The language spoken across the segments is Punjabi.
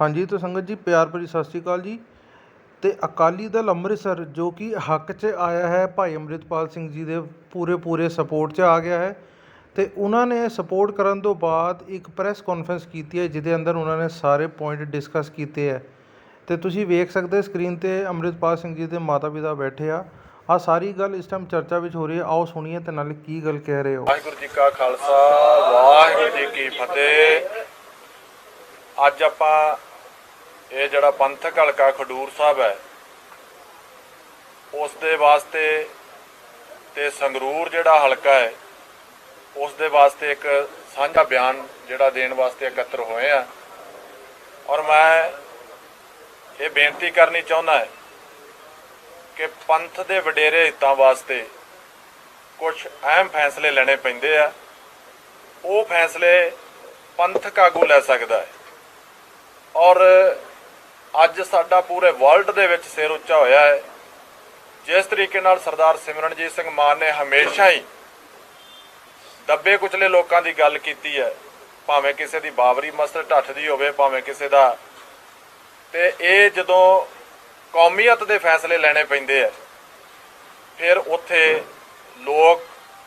ਹਾਂਜੀ ਤੋਂ ਸੰਗਤ ਜੀ, ਪਿਆਰ ਭਰੀ ਸਤਿ ਸ਼੍ਰੀ ਅਕਾਲ ਜੀ। ਤੇ ਅਕਾਲੀ ਦਲ ਅੰਮ੍ਰਿਤਸਰ, ਜੋ ਕਿ ਹੱਕ 'ਚ ਆਇਆ ਹੈ, ਭਾਈ ਅੰਮ੍ਰਿਤਪਾਲ ਸਿੰਘ ਜੀ ਦੇ ਪੂਰੇ ਪੂਰੇ ਸਪੋਰਟ 'ਚ ਆ ਗਿਆ ਹੈ। ਤੇ ਉਹਨਾਂ ਨੇ ਸਪੋਰਟ ਕਰਨ ਤੋਂ ਬਾਅਦ ਇੱਕ ਪ੍ਰੈਸ ਕਾਨਫਰੰਸ ਕੀਤੀ ਹੈ, ਜਿਹਦੇ ਅੰਦਰ ਉਹਨਾਂ ਨੇ ਸਾਰੇ ਪੁਆਇੰਟ ਡਿਸਕਸ ਕੀਤੇ ਹੈ। ਤੇ ਤੁਸੀਂ ਵੇਖ ਸਕਦੇ ਸਕਰੀਨ ਤੇ ਅੰਮ੍ਰਿਤਪਾਲ ਸਿੰਘ ਜੀ ਦੇ ਮਾਤਾ ਪਿਤਾ ਬੈਠੇ ਆ। ਆ ਸਾਰੀ ਗੱਲ ਇਸ ਟਾਈਮ ਚਰਚਾ ਵਿੱਚ ਹੋ ਰਹੀ ਹੈ। ਆਓ ਸੁਣੀਏ ਤੇ ਨਾਲੇ ਕੀ ਗੱਲ ਕਹਿ ਰਹੇ ਹੋ। ਵਾਹਿਗੁਰੂ ਜੀ ਕਾ ਖਾਲਸਾ, ਵਾਹਿਗੁਰੂ ਜੀ ਕੀ ਫਤਿਹ। ਅੱਜ ਆਪਾਂ ਇਹ ਜਿਹੜਾ ਪੰਥਕ ਹਲਕਾ ਖਡੂਰ ਸਾਹਿਬ ਹੈ ਉਸ ਦੇ ਵਾਸਤੇ ਤੇ ਸੰਗਰੂਰ ਜਿਹੜਾ ਹਲਕਾ ਹੈ ਉਸ ਦੇ ਵਾਸਤੇ ਇੱਕ ਸਾਂਝਾ ਬਿਆਨ ਜਿਹੜਾ ਦੇਣ ਵਾਸਤੇ ਇਕੱਤਰ ਹੋਏ ਆ। ਔਰ ਮੈਂ ਇਹ ਬੇਨਤੀ ਕਰਨੀ ਚਾਹੁੰਦਾ ਹੈ ਕਿ ਪੰਥ ਦੇ ਵਡੇਰੇ ਹਿੱਤਾਂ ਵਾਸਤੇ ਕੁਝ ਅਹਿਮ ਫੈਸਲੇ ਲੈਣੇ ਪੈਂਦੇ ਆ। ਉਹ ਫੈਸਲੇ ਪੰਥਕ ਆਗੂ ਲੈ ਸਕਦਾ ਹੈ। ਔਰ ਅੱਜ ਸਾਡਾ ਪੂਰੇ ਵਰਲਡ ਦੇ ਵਿੱਚ ਸਿਰ ਉੱਚਾ ਹੋਇਆ ਹੈ। ਜਿਸ ਤਰੀਕੇ ਨਾਲ ਸਰਦਾਰ ਸਿਮਰਨਜੀਤ ਸਿੰਘ ਮਾਨ ਨੇ ਹਮੇਸ਼ਾ ਹੀ ਦੱਬੇ ਕੁਚਲੇ ਲੋਕਾਂ ਦੀ ਗੱਲ ਕੀਤੀ ਹੈ, ਭਾਵੇਂ ਕਿਸੇ ਦੀ ਬਾਬਰੀ ਮਸਜਿਦ ਢੱਠਦੀ ਹੋਵੇ, ਭਾਵੇਂ ਕਿਸੇ ਦਾ। ਤੇ ਇਹ ਜਦੋਂ ਕੌਮੀਅਤ ਦੇ ਫੈਸਲੇ ਲੈਣੇ ਪੈਂਦੇ ਆ, ਫਿਰ ਉੱਥੇ ਲੋਕ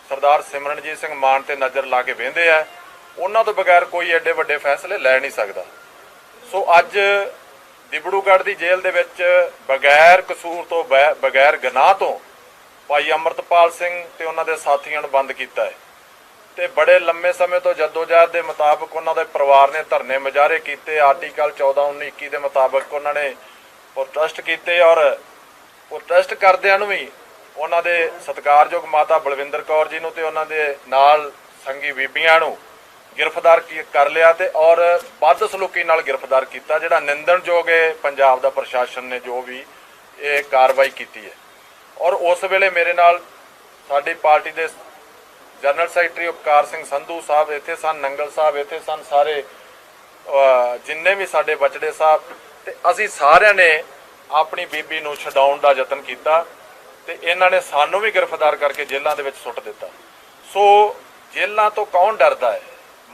ਸਰਦਾਰ ਸਿਮਰਨਜੀਤ ਸਿੰਘ ਮਾਨ ਤੇ ਨਜ਼ਰ ਲਾ ਕੇ ਵੇਂਦੇ ਆ। ਉਹਨਾਂ ਤੋਂ ਬਗੈਰ ਕੋਈ ਐਡੇ ਵੱਡੇ ਫੈਸਲੇ ਲੈ ਨਹੀਂ ਸਕਦਾ। ਸੋ ਅੱਜ ਦਿਬੜੂਗੜ੍ਹ ਦੀ ਜੇਲ੍ਹ ਦੇ ਵਿੱਚ ਬਗੈਰ ਕਸੂਰ ਤੋਂ ਬੈ- ਬਗੈਰ ਗੁਨਾਹ ਤੋਂ ਭਾਈ ਅਮਰਤਪਾਲ ਸਿੰਘ ਤੇ ਉਹਨਾਂ ਦੇ ਸਾਥੀਆਂ ਨੂੰ ਬੰਦ ਕੀਤਾ ਹੈ। ਤੇ ਬੜੇ ਲੰਮੇ ਸਮੇਂ ਤੋਂ ਜਦੋਜਹਿਦ ਦੇ ਮੁਤਾਬਕ ਉਹਨਾਂ ਦੇ ਪਰਿਵਾਰ ਨੇ ਧਰਨੇ ਮੁਜ਼ਾਹਰੇ ਕੀਤੇ। ਆਰਟੀਕਲ 14 19 21 ਦੇ ਮੁਤਾਬਕ ਉਹਨਾਂ ਨੇ ਪ੍ਰੋਟੈਸਟ ਕੀਤੇ ਔਰ ਪ੍ਰੋਟੈਸਟ ਕਰਦਿਆਂ ਨੂੰ ਵੀ ਉਹਨਾਂ ਦੇ ਸਤਿਕਾਰਯੋਗ ਮਾਤਾ ਬਲਵਿੰਦਰ ਕੌਰ ਜੀ ਨੂੰ ਤੇ ਉਹਨਾਂ ਦੇ ਨਾਲ ਸੰਗੀ ਬੀਬੀਆਂ ਨੂੰ ਗ੍ਰਿਫਤਾਰ ਕੀ- ਕਰ ਲਿਆ ਤੇ ਔਰ ਵੱਧ ਸਲੂਕੀ ਨਾਲ ਗ੍ਰਿਫਤਾਰ ਕੀਤਾ, ਜਿਹੜਾ ਨਿੰਦਣਯੋਗ ਹੈ ਪੰਜਾਬ ਦਾ ਪ੍ਰਸ਼ਾਸਨ ਨੇ ਜੋ ਵੀ ਇਹ ਕਾਰਵਾਈ ਕੀਤੀ ਹੈ। ਔਰ ਉਸ ਵੇਲੇ ਮੇਰੇ ਨਾਲ ਸਾਡੀ ਪਾਰਟੀ ਦੇ ਜਨਰਲ ਸੈਕਟਰੀ ਉਪਕਾਰ ਸਿੰਘ ਸੰਧੂ ਸਾਹਿਬ ਇੱਥੇ ਸਨ, ਨੰਗਲ ਸਾਹਿਬ ਇੱਥੇ ਸਨ, ਸਾਰੇ ਜਿੰਨੇ ਵੀ ਸਾਡੇ ਬਚੜੇ ਸਾਹਿਬ ਤੇ ਅਸੀਂ ਸਾਰਿਆਂ ਨੇ ਆਪਣੀ ਬੀਬੀ ਨੂੰ ਛਡਾਉਣ ਦਾ ਯਤਨ ਕੀਤਾ ਤੇ ਇਹਨਾਂ ਨੇ ਸਾਨੂੰ ਵੀ ਗ੍ਰਿਫਤਾਰ ਕਰਕੇ ਜੇਲ੍ਹਾਂ ਦੇ ਵਿੱਚ ਸੁੱਟ ਦਿੱਤਾ। ਸੋ ਜੇਲ੍ਹਾਂ ਤੋਂ ਕੌਣ ਡਰਦਾ ਹੈ?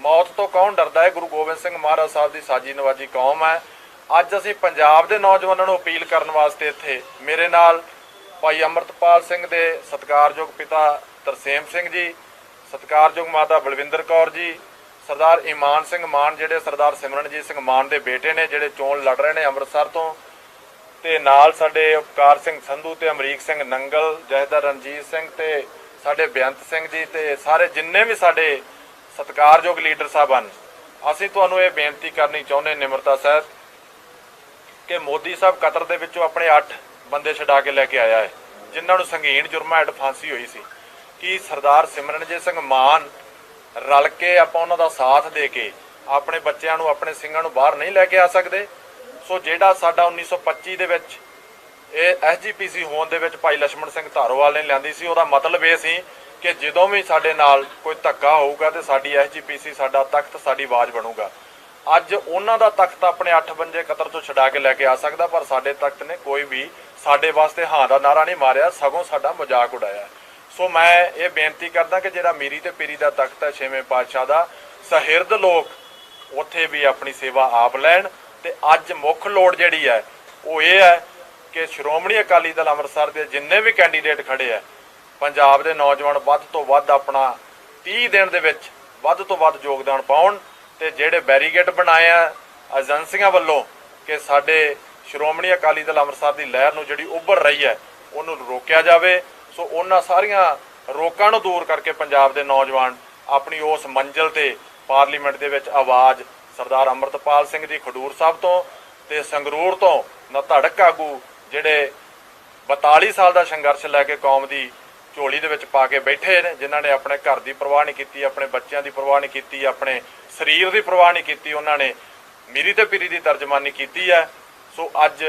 ਮੌਤ ਤੋਂ ਕੌਣ ਡਰਦਾ ਹੈ? ਗੁਰੂ ਗੋਬਿੰਦ ਸਿੰਘ ਮਹਾਰਾਜ ਸਾਹਿਬ ਦੀ ਸਾਜੀ ਨਵਾਜੀ ਕੌਮ ਹੈ। ਅੱਜ ਅਸੀਂ ਪੰਜਾਬ ਦੇ ਨੌਜਵਾਨਾਂ ਨੂੰ ਅਪੀਲ ਕਰਨ ਵਾਸਤੇ ਇੱਥੇ ਮੇਰੇ ਨਾਲ ਭਾਈ ਅਮਰਤਪਾਲ ਸਿੰਘ ਦੇ ਸਤਿਕਾਰਯੋਗ ਪਿਤਾ ਤਰਸੇਮ ਸਿੰਘ ਜੀ, ਸਤਿਕਾਰਯੋਗ ਮਾਤਾ ਬਲਵਿੰਦਰ ਕੌਰ ਜੀ, ਸਰਦਾਰ ਇਮਾਨ ਸਿੰਘ ਮਾਨ ਜਿਹੜੇ ਸਰਦਾਰ ਸਿਮਰਨਜੀਤ ਸਿੰਘ ਮਾਨ ਦੇ ਬੇਟੇ ਨੇ, ਜਿਹੜੇ ਚੋਣ ਲੜ ਰਹੇ ਨੇ ਅੰਮ੍ਰਿਤਸਰ ਤੋਂ। ਤੇ ਨਾਲ ਸਾਡੇ ਉਪਕਾਰ ਸਿੰਘ ਸੰਧੂ ਤੇ ਅਮਰੀਕ ਸਿੰਘ ਨੰਗਲ ਜਹਦਰ ਰਣਜੀਤ ਸਿੰਘ ਤੇ ਸਾਡੇ ਬੇਅੰਤ ਸਿੰਘ ਜੀ ਤੇ ਸਾਰੇ ਜਿੰਨੇ ਵੀ ਸਾਡੇ ਸਤਿਕਾਰਯੋਗ ਲੀਡਰ ਸਾਹਿਬ ਹਨ ਅਸੀਂ ਤੁਹਾਨੂੰ ਇਹ ਬੇਨਤੀ ਕਰਨੀ ਚਾਹੁੰਦੇ ਨਿਮਰਤਾ ਸਾਹਿਬ ਕਿ ਮੋਦੀ ਸਾਹਿਬ ਕਤਰ ਦੇ ਵਿੱਚੋਂ ਆਪਣੇ 8 ਬੰਦੇ ਛਡਾ ਕੇ ਲੈ ਕੇ ਆਇਆ ਹੈ, ਜਿਨ੍ਹਾਂ ਨੂੰ ਸੰਗੀਨ ਜੁਰਮਾਂ ਹੇਠ ਫਾਂਸੀ ਹੋਈ ਸੀ। ਕਿ ਸਰਦਾਰ ਸਿਮਰਨਜੀਤ ਸਿੰਘ ਮਾਨ ਰਲ ਕੇ ਆਪਾਂ ਉਹਨਾਂ ਦਾ ਸਾਥ ਦੇ ਕੇ ਆਪਣੇ ਬੱਚਿਆਂ ਨੂੰ, ਆਪਣੇ ਸਿੰਘਾਂ ਨੂੰ ਬਾਹਰ ਨਹੀਂ ਲੈ ਕੇ ਆ ਸਕਦੇ? ਸੋ ਜਿਹੜਾ ਸਾਡਾ 1925 ਦੇ ਵਿੱਚ ਇਹ ਐਸਜੀਪੀਸੀ ਹੋਣ ਦੇ ਵਿੱਚ ਭਾਈ ਲక్ష్మణ ਸਿੰਘ ਧਾਰੋਵਾਲ ਨੇ ਲਿਆਂਦੀ ਸੀ, ਉਹਦਾ ਮਤਲਬ ਇਹ ਸੀ ਕਿ ਜਦੋਂ ਵੀ ਸਾਡੇ ਨਾਲ ਕੋਈ ਧੱਕਾ ਹੋਊਗਾ ਤੇ ਸਾਡੀ ਐਸਜੀਪੀਸੀ ਸਾਡਾ ਤਖਤ, ਸਾਡੀ ਆਵਾਜ਼ ਬਣੂਗਾ। ਅੱਜ ਉਹਨਾਂ ਦਾ ਤਖਤ ਆਪਣੇ 8 ਬੰਜੇ ਕਤਰ ਤੋਂ ਛਡਾ ਕੇ ਲੈ ਕੇ ਆ ਸਕਦਾ, ਪਰ ਸਾਡੇ ਤਖਤ ਨੇ ਕੋਈ ਵੀ ਸਾਡੇ ਵਾਸਤੇ ਹਾਂ ਦਾ ਨਾਰਾ ਨਹੀਂ ਮਾਰਿਆ, ਸਗੋਂ ਸਾਡਾ ਮਜ਼ਾਕ ਉਡਾਇਆ। ਸੋ ਮੈਂ ਇਹ ਬੇਨਤੀ ਕਰਦਾ ਕਿ ਜਿਹੜਾ ਮੀਰੀ ਤੇ ਪੀਰੀ ਦਾ ਤਖਤ ਹੈ, ਛੇਵੇਂ ਪਾਤਸ਼ਾਹ ਦਾ, ਸਹਿਰਦ ਲੋਕ ਉੱਥੇ ਵੀ ਆਪਣੀ ਸੇਵਾ ਆਪ ਲੈਣ ਤੇ ਅੱਜ ਮੁੱਖ ਲੋੜ ਜਿਹੜੀ ਹੈ, ਉਹ ਇਹ ਹੈ ਕਿ ਸ਼੍ਰੋਮਣੀ ਅਕਾਲੀ ਦਲ ਅੰਮ੍ਰਿਤਸਰ ਦੇ ਜਿੰਨੇ ਵੀ ਕੈਂਡੀਡੇਟ ਖੜੇ ਆ ਪੰਜਾਬ ਦੇ ਨੌਜਵਾਨ ਵੱਧ ਤੋਂ ਵੱਧ ਆਪਣਾ 30 ਦਿਨ ਦੇ ਵਿੱਚ ਵੱਧ ਤੋਂ ਵੱਧ ਯੋਗਦਾਨ ਪਾਉਣ ਤੇ ਜਿਹੜੇ ਬੈਰੀਗੇਟ ਬਣਾਏ ਆ, ਏਜੰਸੀਆਂ ਵੱਲੋਂ ਕਿ ਸਾਡੇ ਸ਼੍ਰੋਮਣੀ ਅਕਾਲੀ ਦਲ ਅੰਮ੍ਰਿਤਸਰ ਦੀ ਲਹਿਰ ਨੂੰ ਜਿਹੜੀ ਉੱਭਰ ਰਹੀ ਹੈ, ਉਹਨੂੰ ਰੋਕਿਆ ਜਾਵੇ। ਸੋ ਉਹਨਾਂ ਸਾਰੀਆਂ ਰੋਕਾਂ ਨੂੰ ਦੂਰ ਕਰਕੇ ਪੰਜਾਬ ਦੇ ਨੌਜਵਾਨ ਆਪਣੀ ਉਸ ਮੰਜ਼ਿਲ ਤੇ ਪਾਰਲੀਮੈਂਟ ਦੇ ਵਿੱਚ ਆਵਾਜ਼ ਸਰਦਾਰ ਅਮਰਤਪਾਲ ਸਿੰਘ ਜੀ ਖਡੂਰ ਸਾਹਿਬ ਤੋਂ ਤੇ ਸੰਗਰੂਰ ਤੋਂ ਨਾ ਧੜਕ ਆਗੂ ਜਿਹੜੇ 42 ਸਾਲ ਦਾ ਸੰਘਰਸ਼ ਲੈ ਕੇ ਕੌਮ ਦੀ ਝੋਲੀ ਦੇ ਵਿੱਚ ਪਾ ਕੇ ਬੈਠੇ ਨੇ, ਜਿਨ੍ਹਾਂ ਨੇ ਆਪਣੇ ਘਰ ਦੀ ਪਰਵਾਹ ਨਹੀਂ ਕੀਤੀ, ਆਪਣੇ ਬੱਚਿਆਂ ਦੀ ਪਰਵਾਹ ਨਹੀਂ ਕੀਤੀ, ਆਪਣੇ ਸਰੀਰ ਦੀ ਪਰਵਾਹ ਨਹੀਂ ਕੀਤੀ, ਉਹਨਾਂ ਨੇ ਮੀਰੀ ਤੇ ਪੀਰੀ ਦੀ ਤਰਜਮਾਨੀ ਕੀਤੀ ਹੈ। ਸੋ ਅੱਜ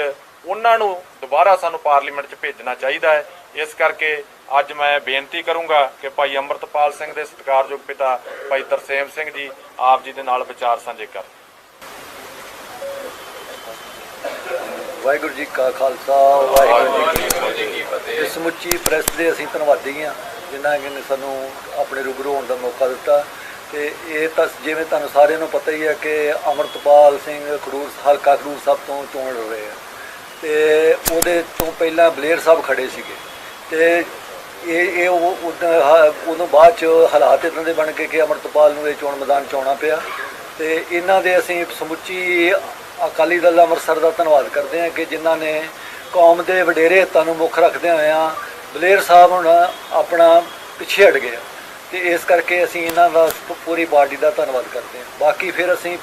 ਉਹਨਾਂ ਨੂੰ ਦੁਬਾਰਾ ਸਾਨੂੰ ਪਾਰਲੀਮੈਂਟ 'ਚ ਭੇਜਣਾ ਚਾਹੀਦਾ ਹੈ। ਇਸ ਕਰਕੇ ਅੱਜ ਮੈਂ ਬੇਨਤੀ ਕਰੂੰਗਾ ਕਿ ਭਾਈ ਅੰਮ੍ਰਿਤਪਾਲ ਸਿੰਘ ਦੇ ਸਤਿਕਾਰਯੋਗ ਪਿਤਾ ਭਾਈ ਤਰਸੇਮ ਸਿੰਘ ਜੀ ਆਪ ਜੀ ਦੇ ਨਾਲ ਵਿਚਾਰ ਸਾਂਝੇ ਕਰਨ। ਵਾਹਿਗੁਰੂ ਜੀ ਕਾ ਖਾਲਸਾ, ਵਾਹਿਗੁਰੂ ਜੀ ਕੀ ਫਤਿਹ। ਇਸ ਸਮੁੱਚੀ ਪ੍ਰੈਸ ਦੇ ਅਸੀਂ ਧੰਨਵਾਦੀ ਹਾਂ, ਜਿਨ੍ਹਾਂ ਨੇ ਸਾਨੂੰ ਆਪਣੇ ਰੂਬਰੂ ਹੋਣ ਦਾ ਮੌਕਾ ਦਿੱਤਾ। ਤੇ ਇਹ ਤਾਂ ਜਿਵੇਂ ਤੁਹਾਨੂੰ ਸਾਰਿਆਂ ਨੂੰ ਪਤਾ ਹੀ ਹੈ ਕਿ ਅਮਰਤਪਾਲ ਸਿੰਘ ਖਡੂਰ, ਹਲਕਾ ਖਡੂਰ ਸਾਹਿਬ ਤੋਂ ਚੋਣ ਲੜ ਰਹੇ ਆ। ਤੇ ਉਹਦੇ ਤੋਂ ਪਹਿਲਾਂ ਬਲੇਅਰ ਸਾਹਿਬ ਖੜੇ ਸੀਗੇ। ਤੇ ਇਹ ਇਹ ਉਹ ਉਦੋਂ ਬਾਅਦ ਚ ਹਾਲਾਤ ਇਦਾਂ ਦੇ ਬਣ ਕੇ ਕਿ ਅਮਰਤਪਾਲ ਨੂੰ ਇਹ ਚੋਣ ਮੈਦਾਨ ਚ ਆਉਣਾ ਪਿਆ। ਤੇ ਇਹਨਾਂ ਦੇ ਅਸੀਂ ਸਮੁੱਚੀ ਅਕਾਲੀ ਦਲ ਅੰਮ੍ਰਿਤਸਰ ਦਾ ਧੰਨਵਾਦ ਕਰਦੇ ਹਾਂ ਕਿ ਜਿਨ੍ਹਾਂ ਨੇ ਕੌਮ ਦੇ ਵਡੇਰੇ ਹਿੱਤਾਂ ਨੂੰ ਮੁੱਖ ਰੱਖਦਿਆਂ ਹੋਇਆਂ ਬਲੇਰ ਸਾਹਿਬ ਹੁਣ ਆਪਣਾ ਪਿੱਛੇ ਹਟ ਗਏ ਆ। ਤੇ ਇਸ ਕਰਕੇ ਅਸੀਂ ਇਹਨਾਂ ਦਾ ਪੂਰੀ ਪਾਰਟੀ ਦਾ ਧੰਨਵਾਦ ਕਰਦੇ ਹਾਂ। ਬਾਕੀ ਫਿਰ ਅਸੀਂ